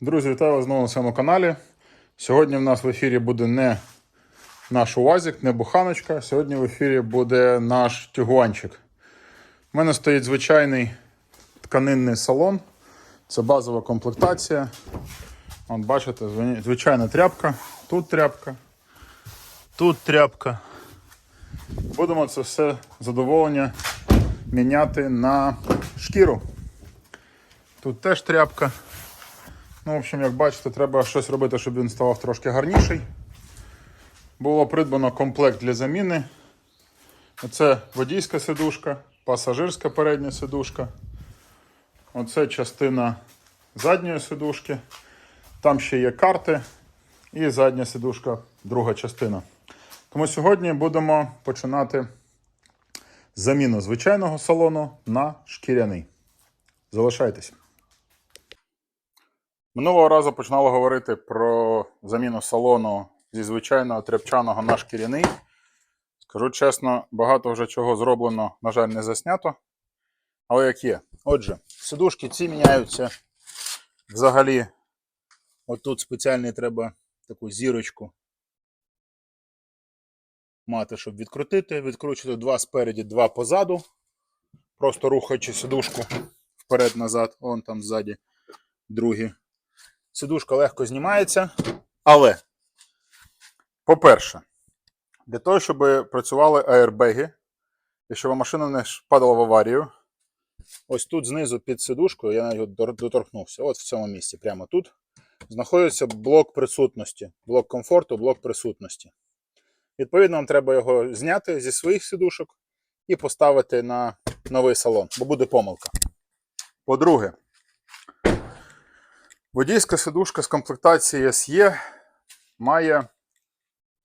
Друзі, вітаю вас знову на своєму каналі. Сьогодні в нас в ефірі буде не наш УАЗик, не буханочка. Сьогодні в ефірі буде наш тюгуанчик. У мене стоїть звичайний тканинний салон. Це базова комплектація. От бачите, звичайна тряпка. Тут тряпка. Тут тряпка. Будемо це все задоволення міняти на шкіру. Тут теж тряпка. Ну, в общем, як бачите, треба щось робити, щоб він ставав трошки гарніший. Було придбано комплект для заміни. Оце водійська сидушка, пасажирська передня сидушка. Оце частина задньої сидушки. Там ще є карти і задня сидушка, друга частина. Тому сьогодні будемо починати заміну звичайного салону на шкіряний. Залишайтесь. Минулого разу починали говорити про заміну салону зі звичайного тряпчаного на шкіряний. Скажу чесно, багато вже чого зроблено, на жаль, не заснято. Але як є. Отже, сидушки ці міняються взагалі. Отут спеціальний треба таку зірочку мати, щоб відкрутити. Відкручувати два спереді, два позаду. Просто рухаючи сидушку вперед-назад, вон там ззаді другі. Сидушка легко знімається. Але, по-перше, для того, щоб працювали аербеги, і щоб машина не падала в аварію, ось тут знизу під сидушкою, я навіть доторкнувся, от в цьому місці, прямо тут, знаходиться блок присутності, блок комфорту, блок присутності. Відповідно, вам треба його зняти зі своїх сидушок і поставити на новий салон, бо буде помилка. По-друге, водійська сидушка з комплектації SE має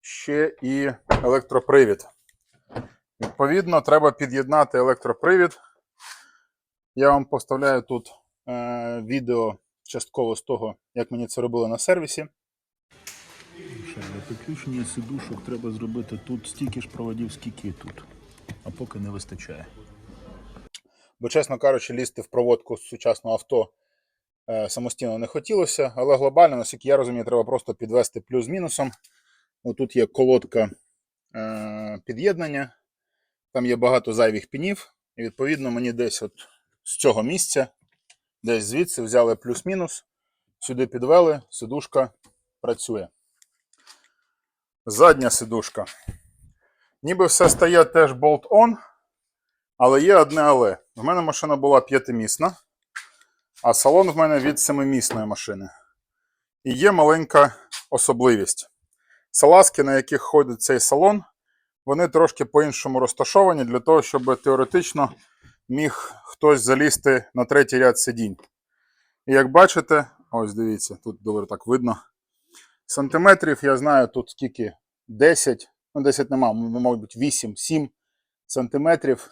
ще і електропривід. Відповідно, треба під'єднати електропривід. Я вам поставляю тут е, відео частково з того, як мені це робили на сервісі. Для підключення сидушок треба зробити тут стільки ж проводів, скільки тут. А поки не вистачає. Бо, чесно кажучи, лізти в проводку з сучасного авто самостійно не хотілося, але глобально, наскільки я розумію, треба просто підвести плюс-мінусом. Отут є колодка е, під'єднання, там є багато зайвих пінів, і відповідно мені десь от з цього місця, десь звідси взяли плюс-мінус, сюди підвели, сидушка працює. Задня сидушка. Ніби все стає теж болт-он, але є одне але. В мене машина була п'ятимісна, а салон в мене від семимісної машини. І є маленька особливість. Салазки, на яких ходить цей салон, вони трошки по-іншому розташовані для того, щоб теоретично міг хтось залізти на третій ряд сидінь. І як бачите, ось дивіться, тут добре так видно. Сантиметрів, я знаю, тут скільки 10, ну 10 нема, мабуть, 8-7 сантиметрів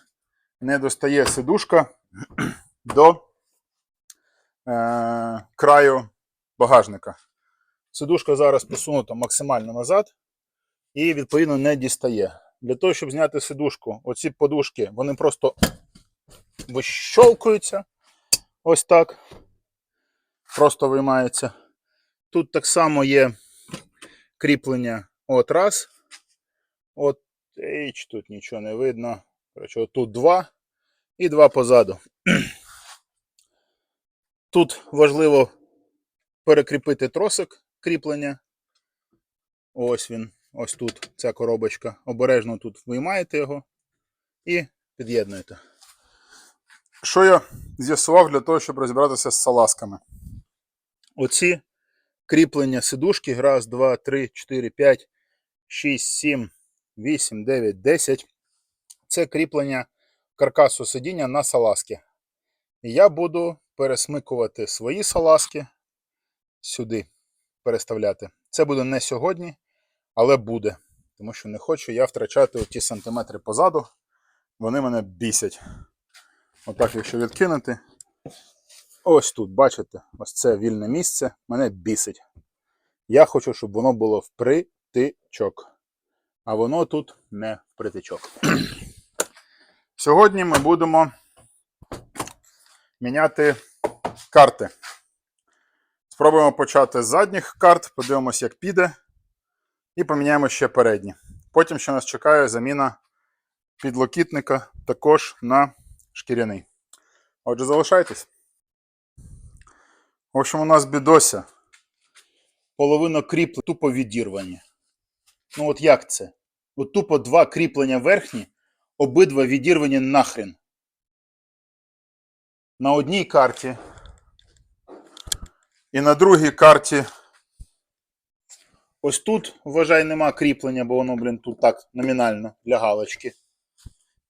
не достає сидушка до е, краю багажника. Сидушка зараз посунута максимально назад і, відповідно, не дістає. Для того, щоб зняти сидушку, оці подушки, вони просто вищолкуються. Ось так. Просто виймається. Тут так само є кріплення от раз. От H, тут нічого не видно. Тут два і два позаду. Тут важливо перекріпити тросик кріплення. Ось він, ось тут ця коробочка. Обережно тут виймаєте його і під'єднуєте. Що я з'ясував для того, щоб розібратися з салазками? Оці кріплення сидушки. Раз, два, три, чотири, п'ять, шість, сім, вісім, дев'ять, десять. Це кріплення каркасу сидіння на салазки. І я буду пересмикувати свої салазки сюди переставляти. Це буде не сьогодні, але буде. Тому що не хочу я втрачати ті сантиметри позаду. Вони мене бісять. Отак, якщо відкинути. Ось тут, бачите, ось це вільне місце, мене бісить. Я хочу, щоб воно було впритичок. А воно тут не впритичок. Сьогодні ми будемо міняти карти. Спробуємо почати з задніх карт, подивимося, як піде. І поміняємо ще передні. Потім ще нас чекає заміна підлокітника також на шкіряний. Отже, залишайтесь. В общем, у нас бідося. Половина кріплень тупо відірвані. Ну от як це? От тупо два кріплення верхні, обидва відірвані нахрен. На одній карті і на другій карті. Ось тут, вважай, нема кріплення, бо воно, блін, тут так номінально для галочки.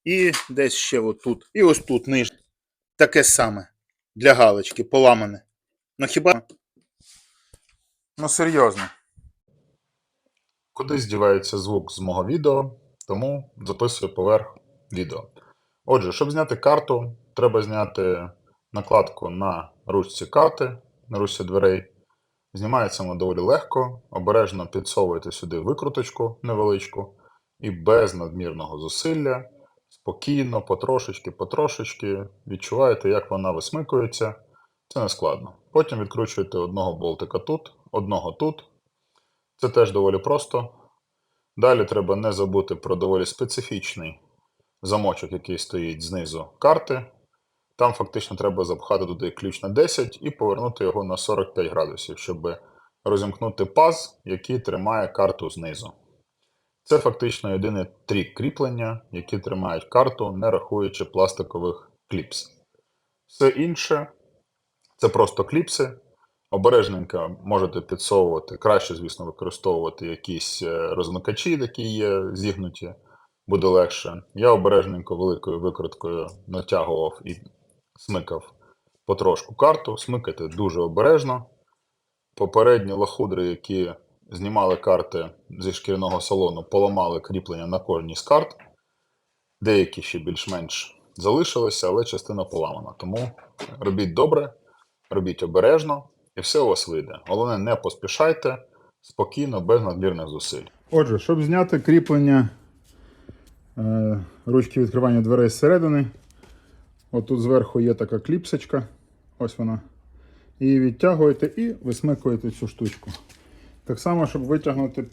І десь ще отут. І ось тут нижче. Таке саме. Для галочки, поламане. Ну хіба. Ну серйозно. Кудись дівається звук з мого відео, тому записую поверх відео. Отже, щоб зняти карту, треба зняти накладку на ручці карти, на ручці дверей. Знімається воно доволі легко, обережно підсовуєте сюди викруточку невеличку і без надмірного зусилля, спокійно, потрошечки, потрошечки відчуваєте, як вона висмикується. Це не складно. Потім відкручуєте одного болтика тут, одного тут. Це теж доволі просто. Далі треба не забути про доволі специфічний замочок, який стоїть знизу карти. Там фактично треба запхати туди ключ на 10 і повернути його на 45 градусів, щоб розімкнути паз, який тримає карту знизу. Це фактично єдиний трік кріплення, які тримають карту, не рахуючи пластикових кліпс. Все інше це просто кліпси. Обережненько можете підсовувати, краще, звісно, використовувати якісь е, розмикачі, які є зігнуті, буде легше. Я обережненько великою викруткою натягував і смикав потрошку карту. Смикайте дуже обережно. Попередні лохудри, які знімали карти зі шкіряного салону, поламали кріплення на кожній з карт. Деякі ще більш-менш залишилися, але частина поламана. Тому робіть добре, робіть обережно, і все у вас вийде. Головне, не поспішайте, спокійно, без надмірних зусиль. Отже, щоб зняти кріплення е, ручки відкривання дверей зсередини, отут зверху є така кліпсочка, ось вона. Її відтягуєте і висмикуєте цю штучку. Так само, щоб витягнути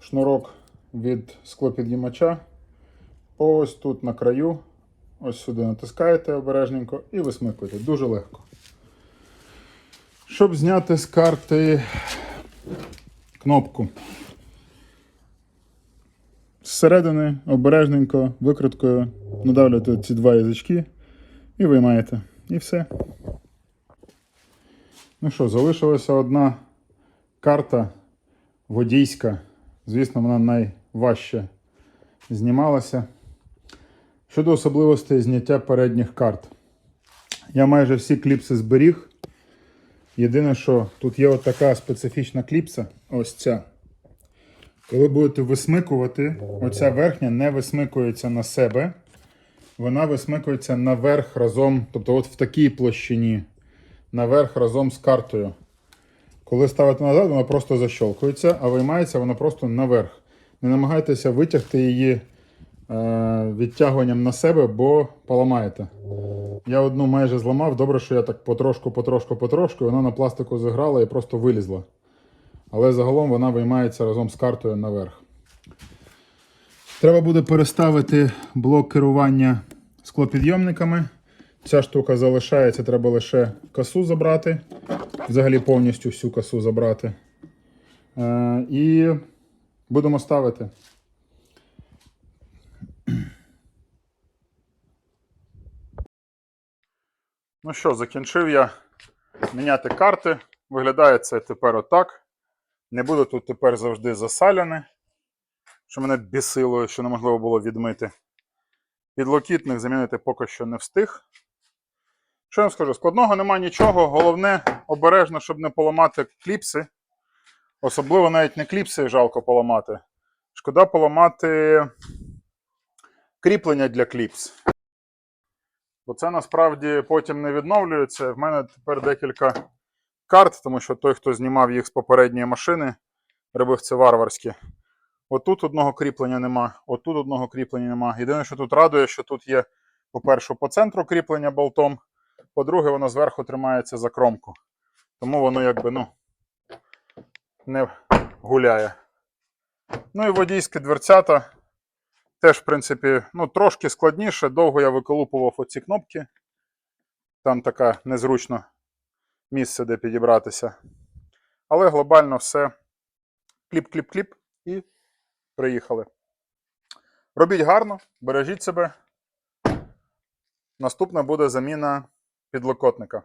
шнурок від склопідіймача, ось тут на краю, ось сюди натискаєте обережненько і висмикуєте. Дуже легко. Щоб зняти з карти кнопку. Зсередини обережненько викруткою надавлюєте ці два язички і виймаєте. І все. Ну що, залишилася одна карта водійська. Звісно, вона найважче знімалася. Щодо особливостей зняття передніх карт. Я майже всі кліпси зберіг. Єдине, що тут є от така специфічна кліпса, ось ця. Коли будете висмикувати, оця верхня не висмикується на себе, вона висмикується наверх разом, тобто от в такій площині, наверх разом з картою. Коли ставите назад, вона просто защолкується, а виймається вона просто наверх. Не намагайтеся витягти її е, відтягуванням на себе, бо поламаєте. Я одну майже зламав. Добре, що я так потрошку, потрошку, потрошку, вона на пластику зіграла і просто вилізла. Але загалом вона виймається разом з картою наверх. Треба буде переставити блок керування склопідйомниками. Ця штука залишається, треба лише касу забрати. Взагалі повністю всю касу забрати. Е, і будемо ставити. Ну що, закінчив я міняти карти. Виглядає це тепер отак. Не буду тут тепер завжди засаляне, що мене бісило, що неможливо було відмити. Підлокітник замінити поки що не встиг. Що я вам скажу? Складного нема нічого. Головне обережно, щоб не поламати кліпси. Особливо навіть не кліпси жалко поламати. Шкода поламати кріплення для кліпс. Бо це насправді потім не відновлюється. В мене тепер декілька карт, тому що той, хто знімав їх з попередньої машини, робив це варварськи. Отут одного кріплення нема, отут одного кріплення нема. Єдине, що тут радує, що тут є, по-перше, по центру кріплення болтом, по-друге, воно зверху тримається за кромку. Тому воно якби ну, не гуляє. Ну і водійські дверцята. Теж, в принципі, ну, трошки складніше. Довго я виколупував оці кнопки. Там таке незручно місце, де підібратися. Але глобально все кліп-кліп-кліп і приїхали. Робіть гарно, бережіть себе. Наступна буде заміна підлокотника.